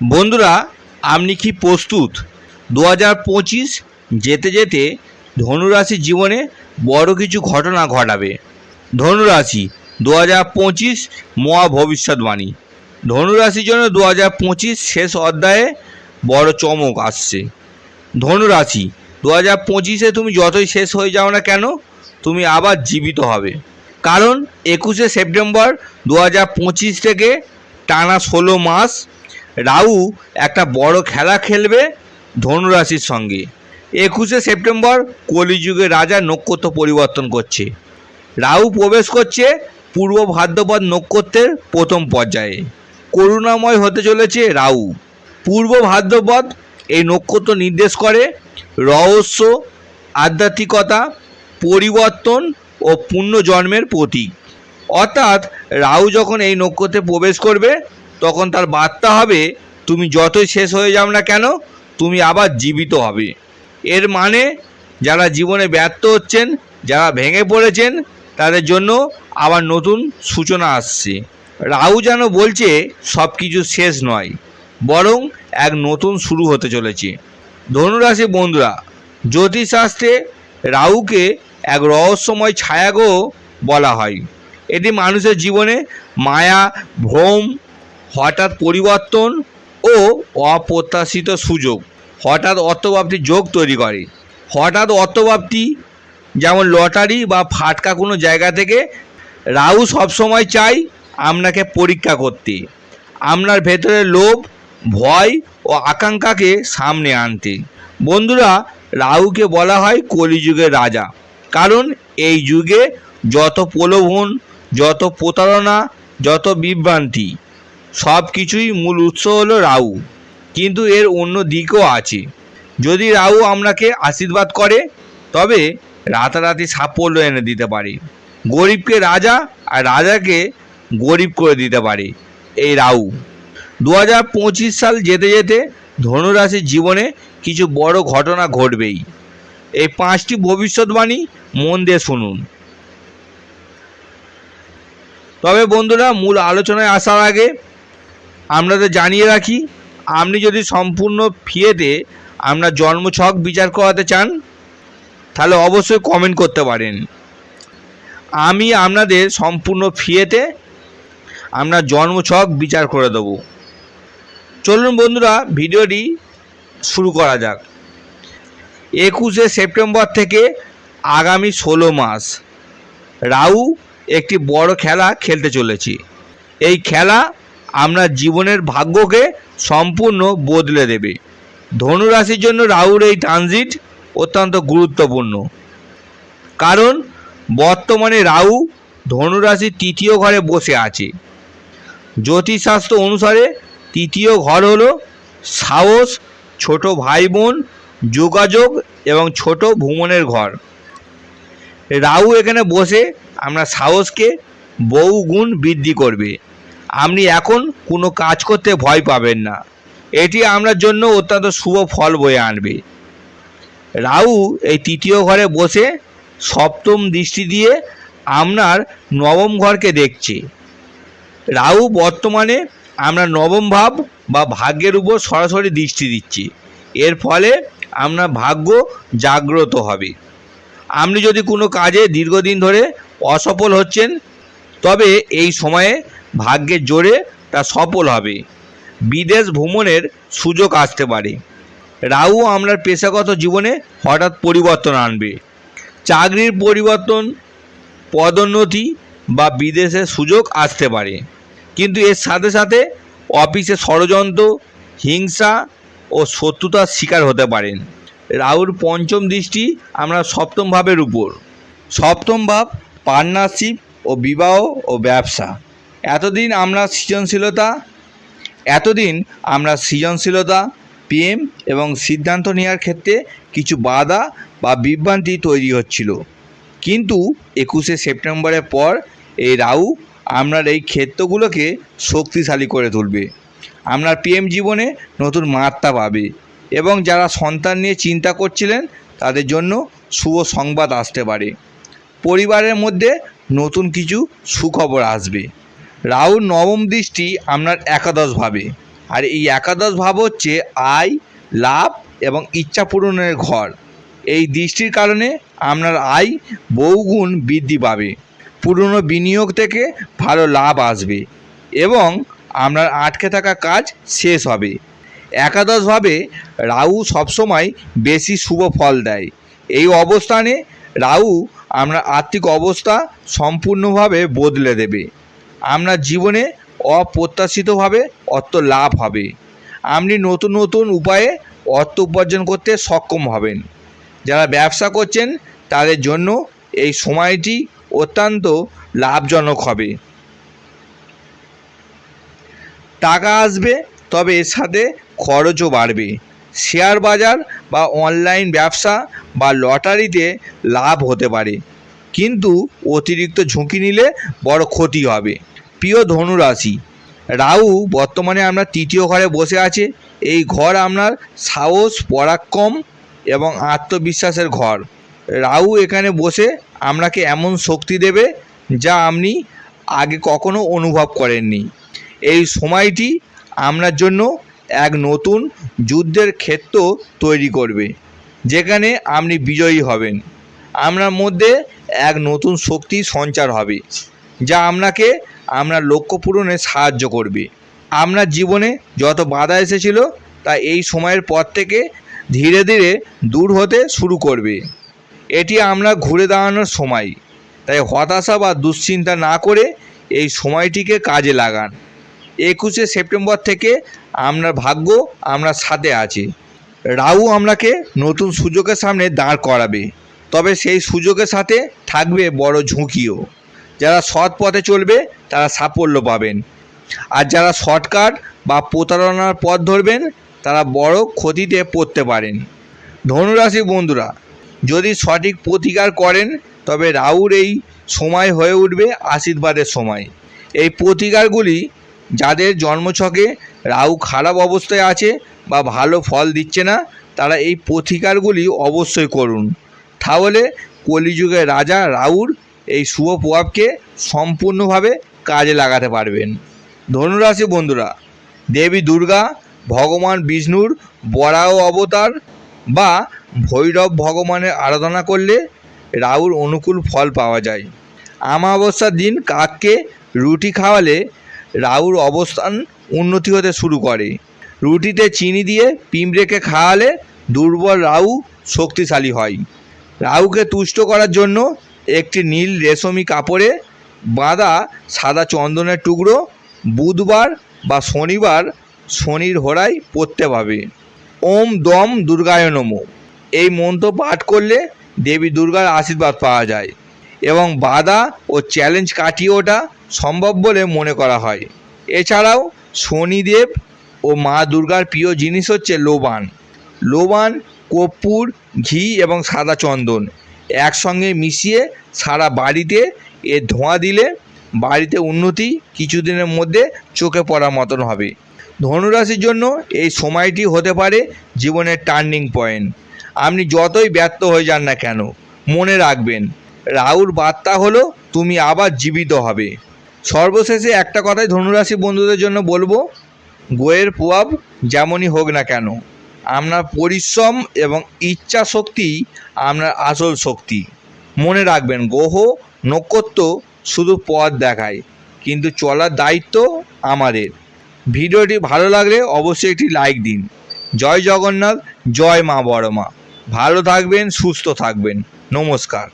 বন্ধুরা, আপনি কি প্রস্তুত? দু হাজার পঁচিশ যেতে যেতে ধনুরাশির জীবনে বড় কিছু ঘটনা ঘটাবে। ধনুরাশি দু হাজার পঁচিশ মহা ভবিষ্যৎবাণী। ধনুরাশির জন্য দু হাজার পঁচিশ শেষ অধ্যায়ে বড় চমক আসছে। ধনুরাশি দু হাজার পঁচিশে তুমি যতই শেষ হয়ে যাও না কেন, তুমি আবার জীবিত হবে। কারণ একুশে সেপ্টেম্বর দু হাজার পঁচিশ থেকে টানা ষোলো মাস রাহু একটা বড় খেলা খেলবে ধনুরাশির সঙ্গে। একুশে সেপ্টেম্বর কলিযুগে রাজা নক্ষত্র পরিবর্তন করছে। রাহু প্রবেশ করছে পূর্ব ভাদ্রপদ নক্ষত্রের প্রথম পর্যায়ে। করুণাময় হতে চলেছে রাহু পূর্ব ভাদ্রপদ এই নক্ষত্র নির্দেশ করে রহস্য, আধ্যাত্মিকতা, পরিবর্তন ও পুণ্য জন্মের প্রতীক। অর্থাৎ রাহু যখন এই নক্ষত্রে প্রবেশ করবে তখন তার বার্তা হবে, তুমি যতই শেষ হয়ে যাও না কেন, তুমি আবার জীবিত হবে। এর মানে যারা জীবনে ব্যর্থ হচ্ছেন, যারা ভেঙে পড়েছেন, তাদের জন্য আবার নতুন সূচনা আসছে। রাহু যেন বলছে সব কিছু শেষ নয়, বরং এক নতুন শুরু হতে চলেছে। ধনুরাশি বন্ধুরা, জ্যোতিষশাস্ত্রে রাহুকে এক রহস্যময় ছায়াগ্রহ বলা হয়। এটি মানুষের জীবনে মায়া, ভ্রম হঠাৎ পরিবর্তন ও অপ্রত্যাশিত সুযোগ। হঠাৎ অর্থপ্রাপ্তির যোগ তৈরি করে। হঠাৎ অর্থপ্রাপ্তি যেমন লটারি বা ফাটকা কোনো জায়গা থেকে, রাহু সবসময় চাই আপনাকে পরীক্ষা করতে। আপনার ভেতরে লোভ, ভয় ও আকাঙ্ক্ষাকে সামনে আনতে। বন্ধুরা, রাহুকে বলা হয় কলিযুগের রাজা। কারণ এই যুগে যত প্রলোভন, যত প্রতারণা, যত বিভ্রান্তি সব কিছুই মূল উৎস হলো রাহু, কিন্তু এর অন্য দিকও আছে। যদি রাহু আপনাকে আশীর্বাদ করে, তবে রাতারাতি সাফল্য এনে দিতে পারে। গরিবকে রাজা আর রাজাকে গরিব করে দিতে পারে এই রাহু। দু হাজার পঁচিশ সাল যেতে যেতে ধনুরাশির জীবনে কিছু বড় ঘটনা ঘটবেই। এই পাঁচটি ভবিষ্যৎবাণী মন দিয়ে শুনুন। তবে বন্ধুরা, মূল আলোচনায় আসার আগে আপনাদের জানিয়ে রাখি, আপনি যদি সম্পূর্ণ ফিয়েতে আপনার জন্মছক বিচার করাতে চান, তাহলে অবশ্যই কমেন্ট করতে পারেন। আমি আপনাদের সম্পূর্ণ ফিয়েতে আপনার জন্মছক বিচার করে দেবো। চলুন বন্ধুরা, ভিডিওটি শুরু করা যাক। একুশে সেপ্টেম্বর থেকে আগামী ষোলো মাস রাউ একটি বড় খেলা খেলতে চলেছি। এই খেলা আপনার জীবনের ভাগ্যকে সম্পূর্ণ বদলে দেবে। ধনুরাশির জন্য রাহুর এই ট্রানজিট অত্যন্ত গুরুত্বপূর্ণ। কারণ, বর্তমানে রাহু ধনুরাশির তৃতীয় ঘরে বসে আছে। জ্যোতিষশাস্ত্র অনুসারে তৃতীয় ঘর হল সাহস, ছোট ভাই বোন যোগাযোগ এবং ছোট ভ্রমণের ঘর। রাহু এখানে বসে আপনার সাহসকে বহু গুণ বৃদ্ধি করবে। আপনি এখন কোনো কাজ করতে ভয় পাবেন না। এটি আপনার জন্য অত্যন্ত শুভ ফল বয়ে আনবে। রাহু এই তৃতীয় ঘরে বসে সপ্তম দৃষ্টি দিয়ে আপনার নবম ঘরকে দেখছে। রাহু বর্তমানে আমরা নবম ভাব বা ভাগ্যের উপর সরাসরি দৃষ্টি দিচ্ছি। এর ফলে আপনার ভাগ্য জাগ্রত হবে। আপনি যদি কোনো কাজে দীর্ঘদিন ধরে অসফল হচ্ছেন, তবে এই সময়ে ভাগ্যের জোরে তা সফল হবে। বিদেশ ভ্রমণের সুযোগ আসতে পারে। রাহু আপনার পেশাগত জীবনে হঠাৎ পরিবর্তন আনবে। চাকরির পরিবর্তন, পদোন্নতি বা বিদেশের সুযোগ আসতে পারে। কিন্তু এর সাথে সাথে অফিসে ষড়যন্ত্র, হিংসা ও শত্রুতার শিকার হতে পারেন। রাহুর পঞ্চম দৃষ্টি আমরা সপ্তম ভাবের উপর। সপ্তম ভাব পার্টনারশিপ ও বিবাহ ও ব্যবসা। এতদিন আমরা সৃজনশীলতা, এতদিন আমরা সৃজনশীলতা, প্রেম এবং সিদ্ধান্ত নেওয়ার ক্ষেত্রে কিছু বাধা বা বিভ্রান্তি তৈরি হচ্ছিল। কিন্তু একুশে সেপ্টেম্বরের পর এই রাউ আপনার এই ক্ষেত্রগুলোকে শক্তিশালী করে তুলবে। আপনার প্রেম জীবনে নতুন মাত্রা পাবে এবং যারা সন্তান নিয়ে চিন্তা করছিলেন, তাদের জন্য শুভ সংবাদ আসতে পারে। পরিবারের মধ্যে নতুন কিছু সুখবর আসবে। রাহুর নবম দৃষ্টি আপনার একাদশভাবে আর এই একাদশ ভাব হচ্ছে আয়, লাভ এবং ইচ্ছা পূরণের ঘর। এই দৃষ্টির কারণে আপনার আয় বহুগুণ বৃদ্ধি পাবে। পুরনো বিনিয়োগ থেকে ভালো লাভ আসবে এবং আপনার আটকে থাকা কাজ শেষ হবে। একাদশভাবে রাহু সবসময় বেশি শুভ ফল দেয়। এই অবস্থানে রাহু আপনার আর্থিক অবস্থা সম্পূর্ণভাবে বদলে দেবে। আপনার জীবনে অপ্রত্যাশিতভাবে অর্থ লাভ হবে। আপনি নতুন নতুন উপায়ে অর্থ উপার্জন করতে সক্ষম হবেন। যারা ব্যবসা করছেন, তাদের জন্য এই সময়টি অত্যন্ত লাভজনক হবে। টাকা আসবে, তবে এর সাথে খরচও বাড়বে। শেয়ার বাজার বা অনলাইন ব্যবসা বা লটারিতে লাভ হতে পারে। কিন্তু অতিরিক্ত ঝুঁকি নিলে বড় ক্ষতি হবে। প্রিয় ধনুরাশি, রাহু বর্তমানে আমরা তৃতীয় ঘরে বসে আছে। এই ঘর আপনার সাহস, পরাক্রম এবং আত্মবিশ্বাসের ঘর। রাহু এখানে বসে আপনাকে এমন শক্তি দেবে যা আপনি আগে কখনো অনুভব করেননি। এই সময়টি আপনার জন্য এক নতুন যুদ্ধের ক্ষেত্র তৈরি করবে, যেখানে আপনি বিজয়ী হবেন। আপনার মধ্যে এক নতুন শক্তি সঞ্চার হবে, যা আপনাকে আপনার লক্ষ্য পূরণে সাহায্য করবে। আপনার জীবনে যত বাধা এসেছিল, তা এই সময়ের পর থেকে ধীরে ধীরে দূর হতে শুরু করবে। এটি আমরা ঘুরে দাঁড়ানোর সময়। তাই হতাশা বা দুশ্চিন্তা না করে এই সময়টিকে কাজে লাগান। একুশে সেপ্টেম্বর থেকে আপনার ভাগ্য, আমরা সাথে আছে। রাহু আপনাকে নতুন সুযোগের সামনে দাঁড় করাবে। তবে সেই সুযোগের সাথে থাকবে বড় ঝুঁকিও। যারা সৎ পথে চলবে, তারা সাফল্য পাবেন। আর যারা শর্টকাট বা প্রতারণার পথ ধরবেন, তারা বড় ক্ষতিতে পড়তে পারেন। ধনুরাশি বন্ধুরা, যদি সঠিক প্রতিকার করেন, তবে রাহুর এই সময় হয়ে উঠবে আশীর্বাদের সময়। এই প্রতিকারগুলি যাদের জন্মছকে রাহু খারাপ অবস্থায় আছে বা ভালো ফল দিচ্ছে না, তারা এই প্রতিকারগুলি অবশ্যই করুন। তাহলে কলিযুগের রাজা রাহুর এই শুভ প্রভাবকে সম্পূর্ণভাবে কাজে লাগাতে পারবেন। ধনুরাশি বন্ধুরা, দেবী দুর্গা, ভগবান বিষ্ণুর বরাহ অবতার বা ভৈরব ভগবানের আরাধনা করলে রাহুর অনুকূল ফল পাওয়া যায়। আমাবস্যার দিন কাককে রুটি খাওয়ালে রাহুর অবস্থান উন্নতি হতে শুরু করে। রুটিতে চিনি দিয়ে পিঁপড়েকে খাওয়ালে দুর্বল রাহু শক্তিশালী হয়। রাহুকে তুষ্ট করার জন্য একটি নীল রেশমি কাপড়ে বাঁধা সাদা চন্দনের টুকরো বুধবার বা শনিবার শনির হোড়ায় পড়তে পাবে। ওম দম দুর্গায় নমঃ। এই মন্ত্র পাঠ করলে দেবী দুর্গার আশীর্বাদ পাওয়া যায় এবং বাধা ও চ্যালেঞ্জ কাটিয়ে ওঠা সম্ভব বলে মনে করা হয়। এছাড়াও শনিদেব ও মা দুর্গার প্রিয় জিনিস হচ্ছে লোবান। লোবান কর্পূর, ঘি এবং সাদা চন্দন একসঙ্গে মিশিয়ে সারা বাড়িতে এর ধোঁয়া দিলে বাড়িতে উন্নতি কিছুদিনের মধ্যে চোখে পড়ার মতন হবে। ধনুরাশির জন্য এই সময়টি হতে পারে জীবনের টার্নিং পয়েন্ট আপনি যতই ব্যর্থ হয়ে যান না কেন, মনে রাখবেন, রাহুর বার্তা হলো তুমি আবার জীবিত হবে। সর্বশেষে একটা কথাই ধনুরাশি বন্ধুদের জন্য বলব, গোয়ের প্রভাব যেমনই হোক না কেন আপনার পরিশ্রম এবং ইচ্ছা শক্তি আপনার আসল শক্তি। মনে রাখবেন, গ্রহ, নক্ষত্র শুধু পথ দেখায়, কিন্তু চলার দায়িত্ব আমাদের। ভিডিওটি ভালো লাগলে অবশ্যই একটি লাইক দিন। জয় জগন্নাথ, জয় মা বড় মা ভালো থাকবেন, সুস্থ থাকবেন। নমস্কার।